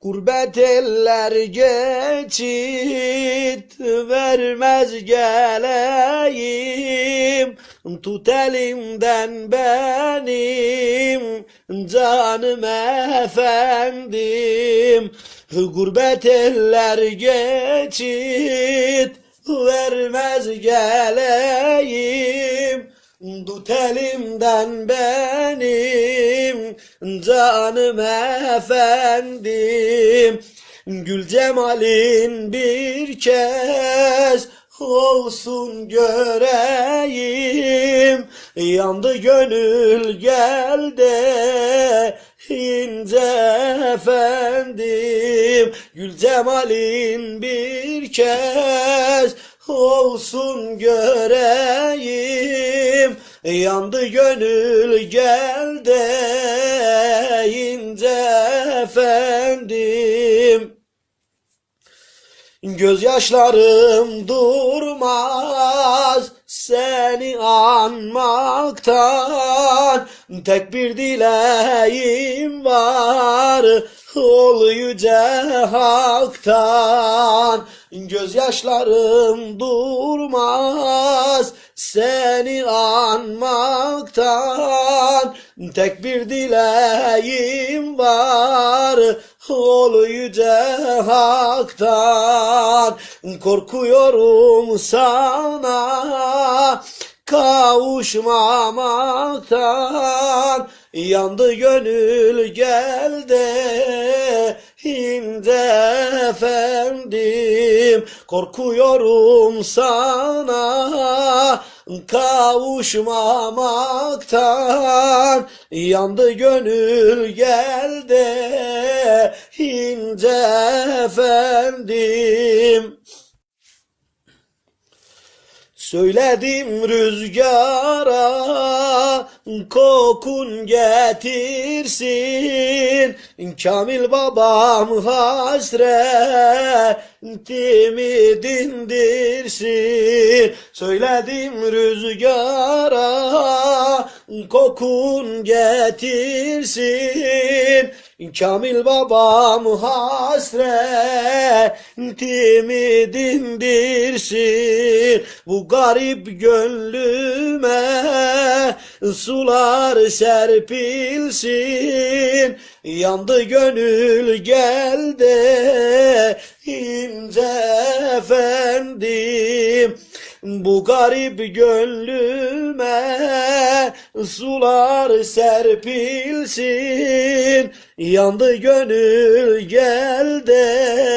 Gurbet eller geçit vermez geleyim. Tut elimden benim canım efendim. Gurbet eller geçit vermez geleyim. Tut elimden benim canım efendim Gül cemalin bir kez olsun göreyim. Yandı gönül gel de ince efendim. Gül cemalin bir kez olsun göreyim Yandı gönül gel de ince efendim. Gözyaşlarım durmaz seni anmaktan. Tek bir dileğim var ol yüce haktan Gözyaşlarım durmaz seni anmaktan Tek bir dileğim var. Ol yüce haktan Korkuyorum sana kavuşmamaktan Yandı gönül gel de ince efendim Korkuyorum sana. Kavuşmamaktan Yandı gönül gel de ince efendim. Söyledim rüzgara kokun getirsin Kamil babam hasretimi dindirsin? Söyledim rüzgara kokun getirsin Kamil babam hasretimi dindirsin. Bu garip gönlüme sular serpilsin. Yandı gönül gel de ince efendim bu garip gönlüme sular serpilsin. Yandı gönül gel de